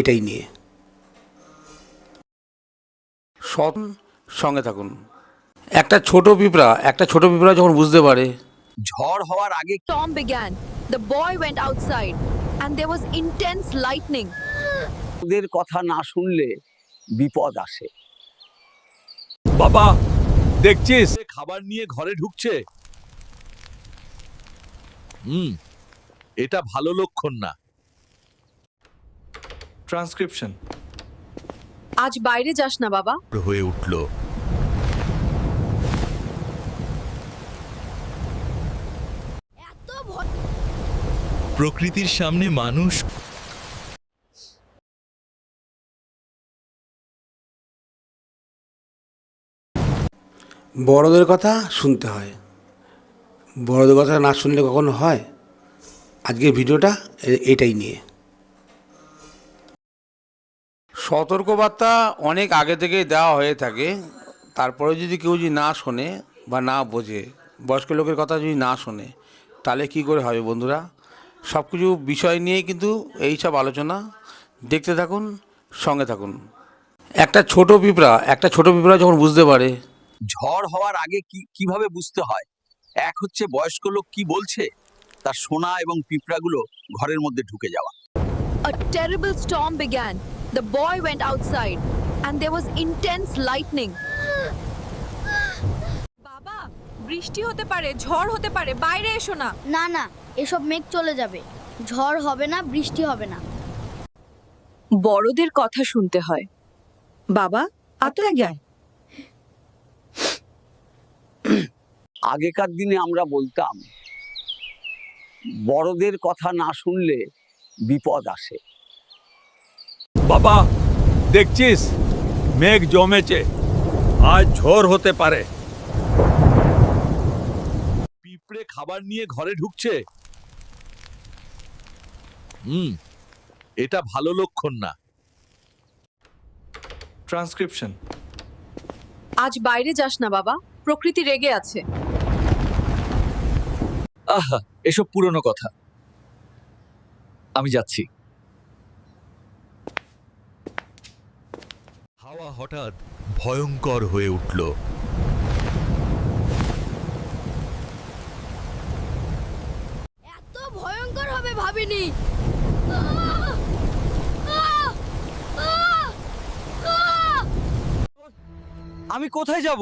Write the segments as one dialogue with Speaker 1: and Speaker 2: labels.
Speaker 1: এটাই নিয়ে। সৎ সঙ্গে থাকুন। একটা ছোট পিঁপড়া একটা ছোট পিঁপড়া যখন বুঝতে পারে।
Speaker 2: ঝড় হওয়ার আগে
Speaker 3: storm began. The boy went outside and there was intense lightning.
Speaker 2: ওদের কথা না শুনলে বিপদ আসে।
Speaker 4: বাবা দেখছিস? খাবার নিয়ে ঘরে ঢুকছে। হুম এটা ভালো লক্ষণ না।
Speaker 5: ট্রান্সক্রিপশন
Speaker 3: আজ বাইরে যাস না বাবা।
Speaker 4: হয়ে উঠল। প্রকৃতির সামনে মানুষ
Speaker 1: বড়দের কথা শুনতে হয়। বড়দের কথা না শুনলে কখনো হয়? আজকের ভিডিওটা এটাই নিয়ে। সতর্কবার্তা অনেক আগে থেকেই দেওয়া হয়ে থাকে। তারপরে যদি কেউ যদি না শোনে বা না বোঝে বয়স্ক লোকের কথা যদি না শোনে তাহলে কি করে হবে বন্ধুরা? সব কিছু বিষয় নিয়েই কিন্তু এই সব আলোচনা। দেখতে থাকুন সঙ্গে থাকুন। একটা ছোট পিঁপড়া একটা ছোট পিঁপড়া যখন বুঝতে পারে
Speaker 2: ঝড় হওয়ার আগে কি কীভাবে বুঝতে হয়? এক হচ্ছে বয়স্ক লোক কি বলছে? তার সোনা এবং পিঁপড়াগুলো ঘরের মধ্যে ঢুকে যাওয়া।
Speaker 3: A terrible storm began. The boy went outside and there was intense lightning. বাবা বৃষ্টি হতে পারে ঝড় হতে পারে বাইরে এসো না।
Speaker 6: না না এসব মেঘ চলে যাবে। ঝড় হবে না বৃষ্টি হবে না।
Speaker 3: বড়দের কথা শুনতে হয়। বাবা আতরা যায়
Speaker 2: আগেকার দিনে আমরা বলতাম বড়দের কথা না শুনলে বিপদ আসে।
Speaker 4: বাবা দেখছিস? মেঘ জমেছে। আজ ঝড় হতে পারে। পিঁপড়ে খাবার নিয়ে ঘরে ঢুকছে। হুম এটা ভালো লক্ষণ না।
Speaker 5: ট্রান্সক্রিপশন
Speaker 3: আজ বাইরে যাস না বাবা প্রকৃতি রেগে আছে।
Speaker 4: আহা এসব পুরনো কথা। আমি যাচ্ছি। হাওয়া হঠাৎ ভয়ঙ্কর হয়ে উঠল।
Speaker 6: এত ভয়ঙ্কর হবে ভাবিনি।
Speaker 2: আমি কোথায় যাব?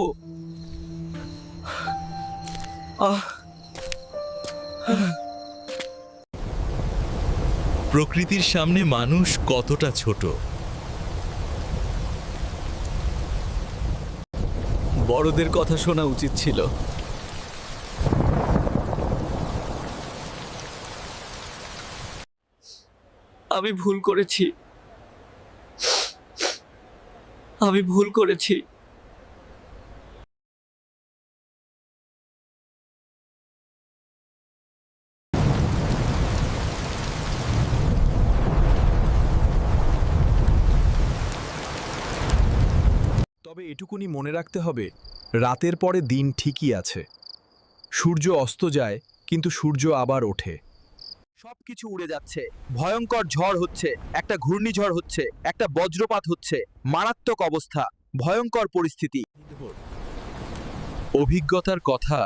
Speaker 4: প্রকৃতির সামনে মানুষ কতটা ছোট?
Speaker 5: বড়দের কথা শোনা উচিত ছিল। আমি ভুল করেছি। আমি ভুল করেছি।
Speaker 7: তবে এটুকুনি মনে রাখতে হবে, রাতের পরে দিন ঠিকই আছে। সূর্য অস্ত যায়, কিন্তু সূর্য আবার ওঠে।
Speaker 2: সবকিছু উড়ে যাচ্ছে। ভয়ঙ্কর ঝড় হচ্ছে, একটা ঘূর্ণিঝড় হচ্ছে, একটা বজ্রপাত হচ্ছে, মারাত্মক অবস্থা, ভয়ঙ্কর পরিস্থিতি।
Speaker 4: অভিজ্ঞতার কথা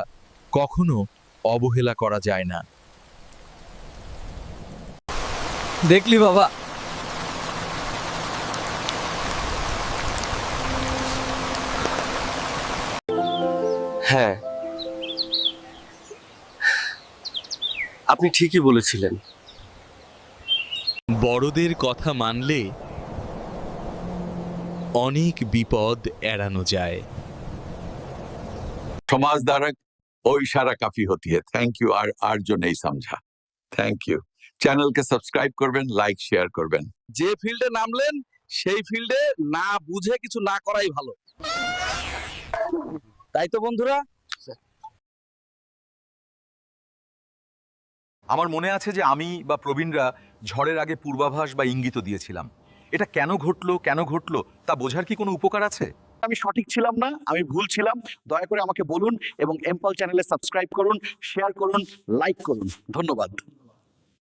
Speaker 4: কখনো অবহেলা করা যায় না।
Speaker 5: দেখলি বাবা
Speaker 8: হ্যাঁ। আপনি ঠিকই বলেছিলেন।
Speaker 4: বড়দের কথা মানলে অনেক বিপদ এড়ানো যায়।
Speaker 9: সমাজ দ্বারা ওই সারা কাফি হতি থ্যাংক ইউ আর আর জো নেই সমঝা। থ্যাংক ইউ চ্যানেলকে সাবস্ক্রাইব করবেন লাইক শেয়ার করবেন।
Speaker 2: যে ফিল্ডে নামলেন সেই ফিল্ডে না বুঝে কিছু না করাই ভালো। তাই তো বন্ধুরা?
Speaker 10: আমার মনে আছে যে আমি বা প্রবীণরা ঝড়ের আগে পূর্বাভাস বা ইঙ্গিত দিয়েছিলাম। এটা কেন ঘটলো কেন ঘটলো তা বোঝার কি কোনো উপকার আছে?
Speaker 2: আমি সঠিক ছিলাম না আমি ভুল ছিলাম। দয়া করে আমাকে বলুন এবং এম্পল চ্যানেলে সাবস্ক্রাইব করুন শেয়ার করুন লাইক করুন। ধন্যবাদ।